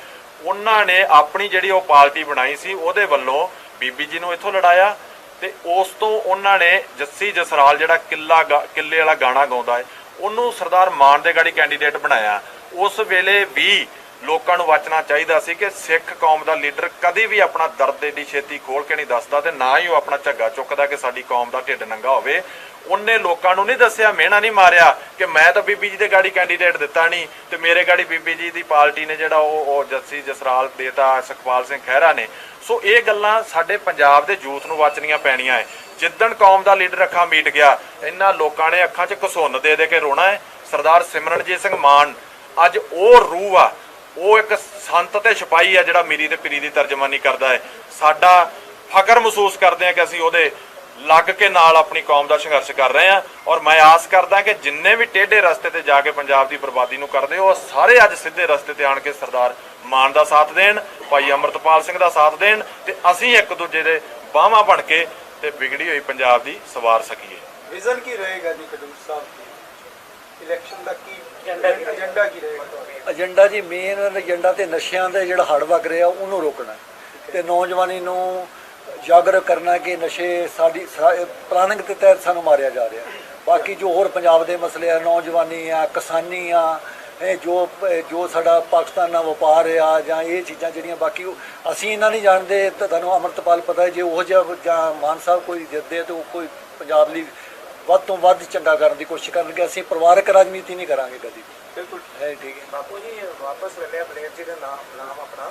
ਉਹਨਾਂ ਨੇ ਆਪਣੀ ਜਿਹੜੀ ਉਹ ਪਾਰਟੀ ਬਣਾਈ ਸੀ, ਉਹਦੇ ਵੱਲੋਂ ਬੀਬੀ ਜੀ ਨੂੰ ਇੱਥੋਂ ਲੜਾਇਆ ਤੇ ਉਸ ਤੋਂ ਉਹਨਾਂ ਨੇ ਜੱਸੀ ਜਸਰਾਲ ਜਿਹੜਾ ਕਿੱਲਾ ਗਾ- ਕਿੱਲੇ ਵਾਲਾ ਗਾਣਾ ਗਾਉਂਦਾ ਹੈ, ਉਹਨੂੰ ਸਰਦਾਰ ਮਾਨ ਦੇ ਗਾੜੀ ਕੈਂਡੀਡੇਟ ਬਣਾਇਆ। ਉਸ ਵੇਲੇ ਵੀ ਲੋਕਾਂ ਨੂੰ ਵਾਚਣਾ ਚਾਹੀਦਾ ਸੀ ਕਿ ਸਿੱਖ ਕੌਮ ਦਾ ਲੀਡਰ ਕਦੀ ਵੀ ਆਪਣਾ ਦਰਦ ਏਡੀ ਛੇਤੀ ਖੋਲ ਕੇ ਨਹੀਂ ਦੱਸਦਾ ਤੇ ਨਾ ਹੀ ਉਹ ਆਪਣਾ ਝੱਗਾ ਚੁੱਕਦਾ ਕਿ ਸਾਡੀ ਕੌਮ ਦਾ ਢਿੱਡ ਨੰਗਾ ਹੋਵੇ। ਉਹਨੇ ਲੋਕਾਂ ਨੂੰ ਨਹੀਂ ਦੱਸਿਆ, ਮਿਹਣਾ ਨਹੀਂ ਮਾਰਿਆ ਕਿ ਮੈਂ ਤਾਂ ਬੀਬੀ ਜੀ ਦੇ ਗਾੜੀ ਕੈਂਡੀਡੇਟ ਦਿੱਤਾ ਨਹੀਂ ਤੇ ਮੇਰੇ ਗਾੜੀ ਬੀਬੀ ਜੀ ਦੀ ਪਾਰਟੀ ਨੇ ਜਿਹੜਾ ਉਹ ਉਹ ਜੱਸੀ ਜਸਰਾਲ ਦੇਤਾ ਸੁਖਪਾਲ ਸਿੰਘ ਖਹਿਰਾ ਨੇ। ਸੋ ਇਹ ਗੱਲਾਂ ਸਾਡੇ ਪੰਜਾਬ ਦੇ ਯੂਥ ਨੂੰ ਵਾਚਣੀਆਂ ਪੈਣੀਆਂ ਹੈ ਜਿੱਦਣ ਕੌਮ ਦਾ ਲੀਡਰ ਅੱਖਾਂ ਮੀਟ ਗਿਆ, ਇਹਨਾਂ ਲੋਕਾਂ ਨੇ ਅੱਖਾਂ 'ਚ ਘਸੁੰਨ ਦੇ ਦੇ ਕੇ ਰੋਣਾ ਹੈ ਸਰਦਾਰ ਸਿਮਰਨਜੀਤ ਸਿੰਘ ਮਾਨ, ਅੱਜ ਉਹ ਰੂਹ ਆ ਉਹ ਇੱਕ ਸੰਤ ਤੇ ਸਿਪਾਹੀ ਆ ਜਿਹੜਾ ਮੀਰੀ ਤੇ ਪੀਰੀ ਦੀ ਤਰਜਮਾਨੀ ਕਰਦਾ ਹੈ। ਸਾਡਾ ਫ਼ਕਰ ਮਹਿਸੂਸ ਕਰਦੇ ਆ ਕਿ ਅਸੀਂ ਉਹਦੇ ਲੱਗ ਕੇ ਨਾਲ ਆਪਣੀ ਕੌਮ ਦਾ ਸੰਘਰਸ਼ ਕਰ ਰਹੇ ਆ ਔਰ ਮੈਂ ਆਸ ਕਰਦਾ ਕਿ ਜਿੰਨੇ ਵੀ ਟੇਢੇ ਰਸਤੇ ਤੇ ਜਾ ਕੇ ਪੰਜਾਬ ਦੀ ਬਰਬਾਦੀ ਨੂੰ ਕਰਦੇ ਉਹ ਸਾਰੇ ਅੱਜ ਸਿੱਧੇ ਰਸਤੇ ਤੇ ਆਣ ਕੇ ਸਰਦਾਰ ਮਾਨ ਦਾ ਸਾਥ ਦੇਣ, ਭਾਈ ਅਮਰਤਪਾਲ ਸਿੰਘ ਦਾ ਸਾਥ ਦੇਣ ਤੇ ਅਸੀਂ ਇੱਕ ਦੂਜੇ ਦੇ ਬਾਹਾਂ ਬਣ ਕੇ ਤੇ ਵਿਗੜੀ ਹੋਈ ਪੰਜਾਬ ਦੀ ਸਵਾਰ ਸਕੀਏ। ਵਿਜ਼ਨ ਕੀ ਰਹੇਗਾ ਜੀ ਖਡੂਰ ਸਾਹਿਬ ਦੀ? ਇਲੈਕਸ਼ਨ ਦਾ ਕੀ ਏਜੰਡਾ ਕੀ ਰਹੇਗਾ? ਏਜੰਡਾ ਜੀ ਮੇਨ ਏਜੰਡਾ ਤੇ ਨਸ਼ਿਆਂ ਦੇ ਜਿਹੜਾ ਹੜ ਵਗ ਰਿਹਾ ਉਹਨੂੰ ਰੋਕਣਾ। ਤੇ ਨੌਜਵਾਨੀ ਨੂੰ ਜਾਗਰੂਕ ਕਰਨਾ ਕਿ ਨਸ਼ੇ ਸਾਡੀ ਪਲਾਨਿੰਗ ਦੇ ਤਹਿਤ ਸਾਨੂੰ ਮਾਰਿਆ ਜਾ ਰਿਹਾ। ਬਾਕੀ ਜੋ ਹੋਰ ਪੰਜਾਬ ਦੇ ਮਸਲੇ ਆ ਨੌਜਵਾਨੀ ਆ ਕਿਸਾਨੀ ਆ ਇਹ ਜੋ ਜੋ ਸਾਡਾ ਪਾਕਿਸਤਾਨ ਨਾਲ ਵਪਾਰ ਆ ਜਾਂ ਇਹ ਚੀਜ਼ਾਂ ਜਿਹੜੀਆਂ ਬਾਕੀ ਅਸੀਂ ਇਹਨਾਂ ਨਹੀਂ ਜਾਣਦੇ ਤਾਂ ਤੁਹਾਨੂੰ ਅਮਰਤਪਾਲ ਪਤਾ ਹੈ ਜੇ ਉਹ ਜਿਹਾ ਜਾਂ ਮਾਨ ਸਾਹਿਬ ਕੋਈ ਜਿੱਦੇ ਤੇ ਉਹ ਕੋਈ ਪੰਜਾਬ ਲਈ ਵੱਧ ਤੋਂ ਵੱਧ ਚੰਗਾ ਕਰਨ ਦੀ ਕੋਸ਼ਿਸ਼ ਕਰਨਗੇ ਅਸੀਂ ਪਰਿਵਾਰਕ ਰਾਜਨੀਤੀ ਨਹੀਂ ਕਰਾਂਗੇ ਕਦੀ। ਬਿਲਕੁਲ। ਹੈ ਠੀਕ ਹੈ। ਬਾਪੂ ਜੀ ਵਾਪਸ ਲੈ ਲਿਆ ਬਲੇਰ ਜੀ ਦਾ ਨਾਮ ਨਾਮ ਆਪਣਾ।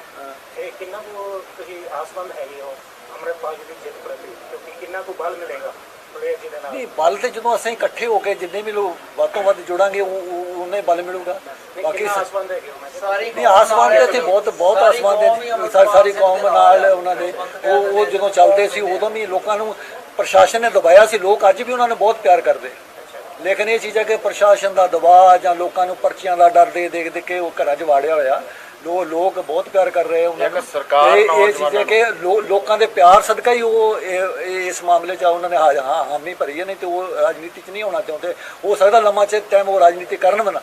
ਇਹ ਕਿੰਨਾ ਕੁ ਤੁਸੀਂ ਆਸਵੰਦ ਹੈਗੇ ਹੋ? ਅੰਮ੍ਰਿਤਪਾਲ ਜੀ ਦੀ ਜਿੱਤ ਪ੍ਰਤੀ ਕਿਉਂਕਿ ਕਿੰਨਾ ਕੁ ਬਲ ਮਿਲੇਗਾ ਬਲੇਰ ਜੀ ਦੇ ਨਾਲ? ਨਹੀਂ ਬਲ ਤੇ ਜਦੋਂ ਅਸੀਂ ਇਕੱਠੇ ਹੋ ਕੇ ਜਿੰਨੇ ਵੀ ਲੋਕ ਵੱਧ ਤੋਂ ਵੱਧ ਜੁੜਾਂਗੇ ਉਹ ਉਹ- ਉਹਨੇ ਬਲ ਮਿਲੂਗਾ। ਬਾਕੀ ਕਿੰਨਾ ਸ- ਆਸਵੰਦ ਹੈਗੇ ਹੋ? ਮੈਂ ਕਿਹਾ? ਸਾਰੀ ਨਹੀਂ ਆਸਮਾਨ ਦੇ ਇੱਥੇ ਬਹੁਤ ਬਹੁਤ ਆਸਮਾਨ ਦੇ ਸਾਰੀ ਸਾਰੀ ਕੌਮ ਨਾਲ ਉਹਨਾਂ ਦੇ। ਉਹ ਉਹ ਜਦੋਂ ਚੱਲਦੇ ਸੀ ਉਦੋਂ ਵੀ ਲੋਕਾਂ ਨੂੰ ਪ੍ਰਸ਼ਾਸਨ ਨੇ ਦਬਾਇਆ ਸੀ ਲੋਕ ਅੱਜ ਵੀ ਉਹਨਾਂ ਨੂੰ ਬਹੁਤ ਪਿਆਰ ਕਰਦੇ ਲੇਕਿਨ ਇਹ ਚੀਜ਼ ਹੈ ਕਿ ਪ੍ਰਸ਼ਾਸਨ ਦਾ ਦਬਾਅ ਜਾਂ ਲੋਕਾਂ ਨੂੰ ਪਰਚੀਆਂ ਦਾ ਡਰ ਦੇ ਦੇਖ ਦੇ ਕੇ ਉਹ ਘਰਾਂ 'ਚ ਵਾੜਿਆ ਹੋਇਆ। ਲੋ ਲੋਕ ਬਹੁਤ ਪਿਆਰ ਕਰ ਰਹੇ ਉਹਨਾਂ ਨੂੰ। ਸਰਕਾਰ ਇਹ- ਚੀਜ਼ ਹੈ ਕਿ ਲੋਕਾਂ ਦੇ ਪਿਆਰ ਸਦਕਾ ਹੀ ਉਹ ਇਸ ਮਾਮਲੇ 'ਚ ਉਹਨਾਂ ਨੇ ਹਾਂ ਹਾਂ ਹਾਮੀ ਭਰੀ ਹੈ ਨਹੀਂ ਤੇ ਉਹ ਰਾਜਨੀਤੀ 'ਚ ਨਹੀਂ ਹੋਣਾ ਚਾਹੁੰਦੇ। ਹੋ ਸਕਦਾ ਲੰਮਾ ਚਿਰ ਟਾਈਮ ਉਹ ਰਾਜਨੀਤੀ ਕਰਨ ਨਾ।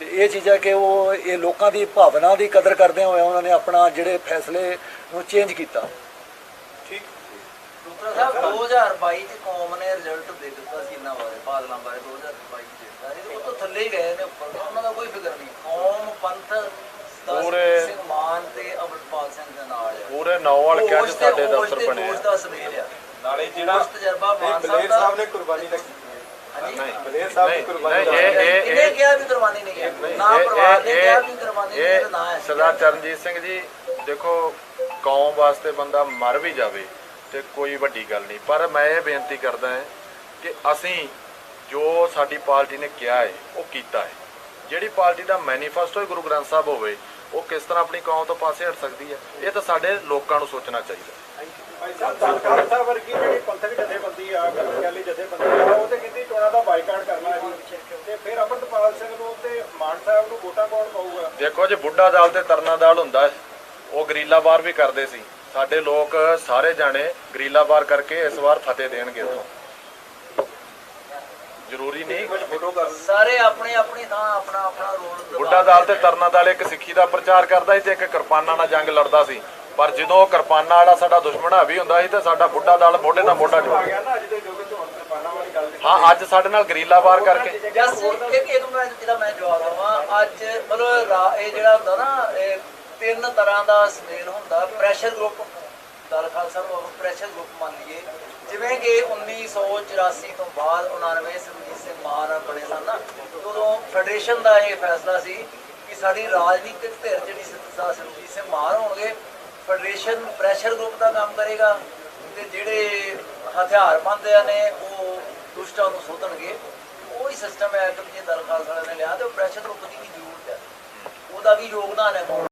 ਤੇ ਇਹ ਚੀਜ਼ ਹੈ ਕਿ ਉਹ ਇਹ ਲੋਕਾਂ ਦੀ ਭਾਵਨਾ ਦੀ ਕਦਰ ਕਰਦੇ ਹੋਏ ਉਹਨਾਂ ਨੇ ਆਪਣਾ ਜਿਹੜੇ ਫੈਸਲੇ ਨੂੰ ਚੇਂਜ ਕੀਤਾ। ਸਾਹਿਬ 2022 ਚ ਕੌਮ ਨੇ ਰਿਜ਼ਲਟ ਦੇ ਦਿੱਤਾ ਸੀ ਇਹਨਾਂ ਬਾਰੇ ਬਾਦਲਾਂ ਬਾਰੇ 2022 ਚ ਦਿੱਤਾ ਸੀ। ਉਹ ਤੋਂ ਥੱਲੇ ਹੀ ਗਏ ਨੇ ਉੱਪਰ ਉਹਨਾਂ ਦਾ ਕੋਈ ਫਿਕਰ ਨਹੀਂ। ਕੌਮ ਪੰਥ ਦਾਸ ਪੂਰੇ- ਸਿੰਘ ਮਾਨ ਤੇ ਅਮਰਪਾਲ ਸਿੰਘ ਦੇ ਨਾਲ ਆ। ਪੂਰੇ ਨੌ ਹਲਕਿਆਂ 'ਚ ਹੋਸ਼ ਤੇ- ਸਾਡੇ ਹੋਸ਼ ਦਫ਼ਤਰ ਤੇ ਬਣੇ ਹੋਸ਼ ਆ ਦਾ ਸਵੇਲ ਆ। ਨਾਲੇ ਜਿਹੜਾ ਜਿਹੜਾ ਤਜਰਬਾ ਨਹੀਂ ਮਾਨ ਬਲੇਰ ਸਾਹਿਬ ਦਾ ਸਾਹਿਬ ਨੇ ਕੁਰਬਾਨੀ ਤਾਂ ਕੀਤੀ ਹੈ। ਹਾਂਜੀ? ਬਲੇਰ ਸਾਹਿਬ ਨਹੀਂ ਦੀ ਕੁਰਬਾਨੀ ਨਹੀਂ, ਤਾਂ ਇਹ ਇਹ ਇਹਨੇ ਇਹ ਕਿਹਾ ਵੀ ਕੁਰਬਾਨੀ ਨਹੀਂ ਹੈ। ਨਾ ਇਹ- ਪਰਿਵਾਰ ਨੇ ਇਹ- ਕਿਹਾ ਵੀ ਕੁਰਬਾਨੀ ਨਹੀਂ ਹੈ ਇਹ ਤੇ ਨਾ ਹੈ ਸਰਦਾਰ ਚਰਨਜੀਤ ਸਿੰਘ ਜੀ ਦੇਖੋ ਕੌਮ ਵਾਸਤੇ ਬੰਦਾ ਮਰ ਵੀ ਜਾਵੇ। ਤੇ ਕੋਈ ਵੱਡੀ ਗੱਲ ਨਹੀਂ। ਪਰ ਮੈਂ ਇਹ ਬੇਨਤੀ ਕਰਦਾ ਹਾਂ ਕਿ ਅਸੀਂ ਜੋ ਸਾਡੀ ਪਾਰਟੀ ਨੇ ਕਿਹਾ ਹੈ ਉਹ ਕੀਤਾ ਹੈ। ਜਿਹੜੀ ਪਾਰਟੀ ਦਾ ਮੈਨੀਫੈਸਟੋ ਹੀ ਗੁਰੂ ਗ੍ਰੰਥ ਸਾਹਿਬ ਹੋਵੇ ਉਹ ਕਿਸ ਤਰ੍ਹਾਂ ਆਪਣੀ ਕੌਮ ਤੋਂ ਪਾਸੇ ਹਟ ਸਕਦੀ ਹੈ ਇਹ ਤਾਂ ਸਾਡੇ ਲੋਕਾਂ ਨੂੰ ਸੋਚਣਾ ਚਾਹੀਦਾ ਭਾਈ ਸਾਹਿਬ ਧੰਨਵਾਦ ਸਾਹਿਬ ਵਰਗੀ ਜਿਹੜੀ ਪੰਥਕ ਜਥੇਬੰਦੀ ਆ ਅਕਾਲੀ ਜਥੇਬੰਦੀ ਆ ਉਹ ਤੇ ਕਹਿੰਦੀ ਚੋਣਾਂ ਦਾ ਬਾਈਕਾਟ ਕਰਨਾ ਜੀ। ਤੇ ਫਿਰ ਅਮਰਤਪਾਲ ਸਿੰਘ ਨੂੰ ਤੇ ਮਾਨ ਸਾਹਿਬ ਨੂੰ ਵੋਟਾਂ ਕੌਣ ਪਾਊਗਾ? ਦੇਖੋ ਜੇ ਬੁੱਢਾ ਦਲ ਤੇ ਤਰਨਾ ਦਲ ਹੁੰਦਾ ਹੈ, ਉਹ ਗਰੀਲਾ ਵਾਰ ਵੀ ਕਰਦੇ ਸੀ। ਸਾਡੇ ਲੋਕ ਸਾਰੇ ਜਾਣੇ ਗਰੀਲਾ ਵਾਰ ਕਰਕੇ ਇਸ ਵਾਰ ਫਤਿਹ ਦੇਣਗੇ ਉਥੋਂ। ਜ਼ਰੂਰੀ ਨਹੀਂ। ਸਾਰੇ ਆਪਣੇ ਆਪਣੀ ਥਾਂ ਆਪਣਾ ਆਪਣਾ ਰੋਲ ਬੁੱਢਾ ਦਲ ਤੇ ਤਰਨਾ ਦਲ ਇੱਕ ਸਿੱਖੀ ਦਾ ਪ੍ਰਚਾਰ ਕਰਦਾ ਸੀ ਤੇ ਇੱਕ ਕਿਰਪਾਨਾਂ ਨਾਲ ਜੰਗ ਲੜਦਾ ਸੀ। ਪਰ ਜਦੋਂ ਕਿਰਪਾਨਾਂ ਵਾਲਾ ਸਾਡਾ ਦੁਸ਼ਮਣ ਹਾਵੀ ਹੁੰਦਾ ਸੀ ਤੇ ਸਾਡਾ ਬੁੱਢਾ ਦਲ ਮੋਢੇ ਨਾਲ ਮੋਢਾ ਜੋੜ ਦੇ ਹਾਂ ਅੱਜ ਸਾਡੇ ਨਾਲ ਗਰੀਲਾ ਵਾਰ ਕਰਕੇ। ਜਸ ਇੱਕ ਇੱਕ ਮੈਂ ਜਿਹੜਾ ਮੈਂ ਜਵਾਬ ਦਵਾਂ। ਅੱਜ ਮਤਲਬ ਇਹ ਜਿਹੜਾ ਹੁੰਦਾ ਨਾ ਤਿੰਨ ਤਰ੍ਹਾਂ ਦਾ ਸੁਮੇਲ ਹੁੰਦਾ ਪ੍ਰੈਸ਼ਰ ਗਰੁੱਪ ਦਲ ਖਾਲਸਾ ਨੂੰ ਆਪਾਂ ਪ੍ਰੈਸ਼ਰ ਗਰੁੱਪ ਮੰਨ ਲਈਏ ਜਿਵੇਂ ਕਿ 1984 ਤੋਂ ਬਾਅਦ 99 ਸਰਜੀਤ ਸਿੰਘ ਮਾਨ ਬਣੇ ਸਨ ਨਾ, ਉਦੋਂ ਫੈਡਰੇਸ਼ਨ ਦਾ ਇਹ ਫੈਸਲਾ ਸੀ ਕਿ ਸਾਡੀ ਰਾਜਨੀਤਿਕ ਧਿਰ ਜਿਹੜੀ ਸਰਦਾਰ ਸਰਜੀਤ ਸਿੰਘ ਮਾਨ ਹੋਣਗੇ ਫੈਡਰੇਸ਼ਨ ਪ੍ਰੈਸ਼ਰ ਗਰੁੱਪ ਦਾ ਕੰਮ ਕਰੇਗਾ ਤੇ ਜਿਹੜੇ ਹਥਿਆਰਬੰਦ ਨੇ, ਉਹ ਦੁਸ਼ਟਾਂ ਨੂੰ ਸੋਧਣਗੇ। ਉਹੀ ਸਿਸਟਮ ਹੈ ਕਿ ਜੇ ਦਲ ਖਾਲਸਾ ਨੇ ਲਿਆ ਤੇ ਉਹ ਪ੍ਰੈਸ਼ਰ ਗਰੁੱਪ ਦੀ ਵੀ ਜ਼ਰੂਰਤ ਹੈ। ਉਹਦਾ ਵੀ ਯੋਗਦਾਨ ਹੈ।